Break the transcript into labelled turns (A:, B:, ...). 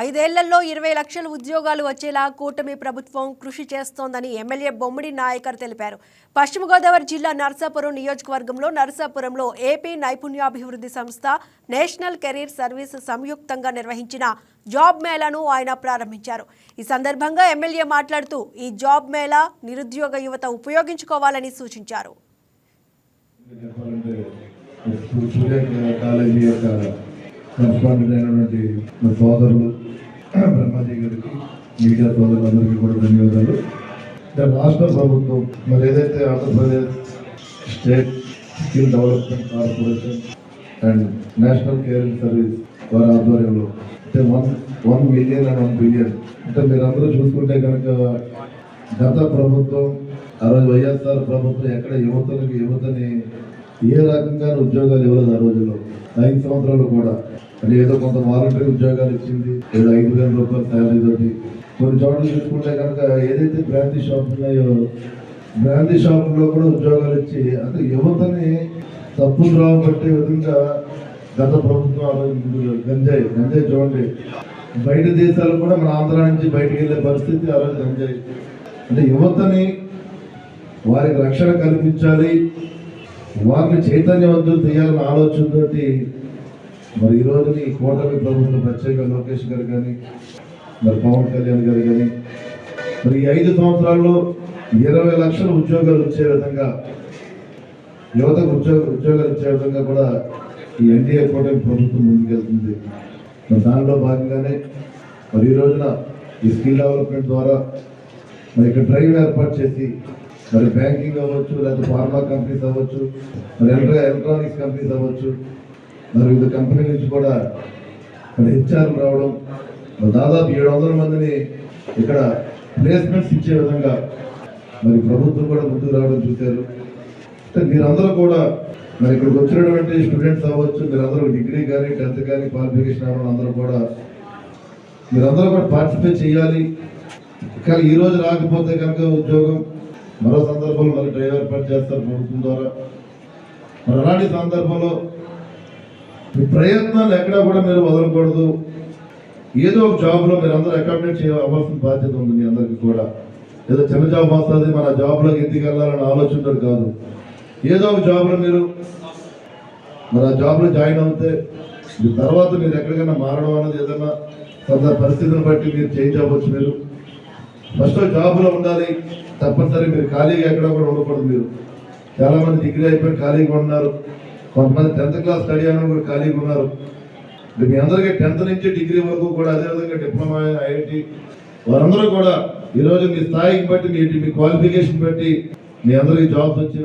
A: ఐదేళ్ళలో ఇరవై లక్షల ఉద్యోగాలు వచ్చేలా కూటమి ప్రభుత్వం కృషి చేస్తోందని ఎమ్మెల్యే బొమ్మిడి నాయకర్ తెలిపారు. పశ్చిమ గోదావరి జిల్లా నర్సాపురం నియోజకవర్గంలో నర్సాపురంలో ఏపీ నైపుణ్యాభివృద్ధి సంస్థ నేషనల్ కెరీర్ సర్వీస్ సంయుక్తంగా నిర్వహించిన జాబ్ మేళాను ఆయన ప్రారంభించారు. ఈ సందర్భంగా ఎమ్మెల్యే మాట్లాడుతూ ఈ జాబ్ మేళా నిరుద్యోగ యువత ఉపయోగించుకోవాలని సూచించారు.
B: చెప్పాలంటే అయినటువంటి మా సోదరులు బ్రహ్మాజీ గారికి మీడియా సోదరులందరికీ కూడా ధన్యవాదాలు. రాష్ట్ర ప్రభుత్వం మరి ఏదైతే Andhra Pradesh state skill development corporation and national caring service వారి ఆధ్వర్యంలో అంటే one one million and one billion అంటే మీరందరూ చూసుకుంటే కనుక గత ప్రభుత్వం ఆ రోజు వైఎస్ఆర్ ప్రభుత్వం ఎక్కడ యువతలకు యువతని ఏ రకంగా ఉద్యోగాలు ఇవ్వలేదు ఆ రోజుల్లో? ఐదు సంవత్సరాలు కూడా. అంటే ఏదో కొంత వాలంటరీ ఉద్యోగాలు ఇచ్చింది ఏదో ఐదు వేల రూపాయల శాలరీ తోటి. కొన్ని చోట్ల చూసుకుంటే కనుక ఏదైతే బ్రాంతి షాపులు ఉన్నాయో బ్రాంతి షాపుల్లో కూడా ఉద్యోగాలు ఇచ్చి అంటే యువతని తప్పు రాబట్టే విధంగా గత ప్రభుత్వం ఆ గంజాయి గంజాయి చూడండి. బయట దేశాలు కూడా మన ఆంధ్ర నుంచి బయటకు వెళ్ళే పరిస్థితి ఆ రోజు గంజాయి. అంటే యువతని వారికి రక్షణ కల్పించాలి. వారిని చైతన్యవంతులు చేయాలన్న ఆలోచనతో మరి ఈ రోజున ఈ కూటమి ప్రభుత్వం ప్రత్యేక లోకేష్ గారు కానీ మరి పవన్ కళ్యాణ్ గారు కానీ మరి ఈ ఐదు సంవత్సరాల్లో ఇరవై లక్షల ఉద్యోగాలు వచ్చే విధంగా యువతకు ఉద్యోగ ఉద్యోగాలు ఇచ్చే విధంగా కూడా ఈ ఎన్డీఏ కూటమి ప్రభుత్వం ముందుకెళ్తుంది. మరి దానిలో భాగంగానే మరి ఈ రోజున ఈ స్కిల్ డెవలప్మెంట్ ద్వారా మరి ఇక్కడ డ్రైవ్ ఏర్పాటు చేసి మరి బ్యాంకింగ్ అవ్వచ్చు లేకపోతే ఫార్మా కంపెనీస్ అవ్వచ్చు మరి ఎలక్ట్రా ఎలక్ట్రానిక్స్ కంపెనీస్ అవ్వచ్చు. మరి వివిధ కంపెనీ నుంచి కూడా మరి హెచ్ఆర్ రావడం దాదాపు ఏడు వందల మందిని ఇక్కడ ప్లేస్మెంట్స్ ఇచ్చే విధంగా మరి ప్రభుత్వం కూడా ముందుకు రావడం చూశారు. అంటే మీరందరూ కూడా మరి ఇక్కడికి వచ్చినటువంటి స్టూడెంట్స్ అవ్వచ్చు మీరందరూ డిగ్రీ కానీ టెన్త్ కానీ క్వాలిఫికేషన్ అవ్వడం అందరూ కూడా మీరందరూ కూడా పార్టిసిపేట్ చేయాలి. కానీ ఈరోజు రాకపోతే కనుక ఉద్యోగం మరో సందర్భంలో మరి డ్రైవర్ ఏర్పాటు చేస్తారు ప్రభుత్వం ద్వారా. మరి అలాంటి సందర్భంలో మీ ప్రయత్నాలు ఎక్కడా కూడా మీరు వదలకూడదు. ఏదో ఒక జాబ్లో మీరు అందరూ అకామిడేట్ చేయవలసిన బాధ్యత ఉంది మీ అందరికీ కూడా. ఏదో చిన్న జాబ్ వస్తుంది మన జాబ్లోకి ఎందుకు వెళ్ళాలని ఆలోచనతో కాదు. ఏదో ఒక జాబ్లో మీరు మరి ఆ జాబ్లో జాయిన్ అవుతే మీ తర్వాత మీరు ఎక్కడికైనా మారడం అనేది ఏదైనా కొంత పరిస్థితిని బట్టి మీరు చేంజ్ అవ్వచ్చు మీరు. ఫస్ట్ జాబ్లో ఉండాలి. తప్పనిసరి మీరు ఖాళీగా ఎక్కడ కూడా ఉండకూడదు మీరు. చాలా మంది డిగ్రీ అయిపోయి ఖాళీగా ఉన్నారు. కొంతమంది టెన్త్ క్లాస్ స్టడీ అయినా కూడా ఖాళీగా ఉన్నారు. మీ అందరికీ టెన్త్ నుంచి డిగ్రీ వరకు కూడా అదేవిధంగా డిప్లొమా ఐఐటి వారందరూ కూడా ఈరోజు మీ స్థాయికి బట్టి మీ మీ క్వాలిఫికేషన్ బట్టి మీ అందరికీ జాబ్స్ వచ్చే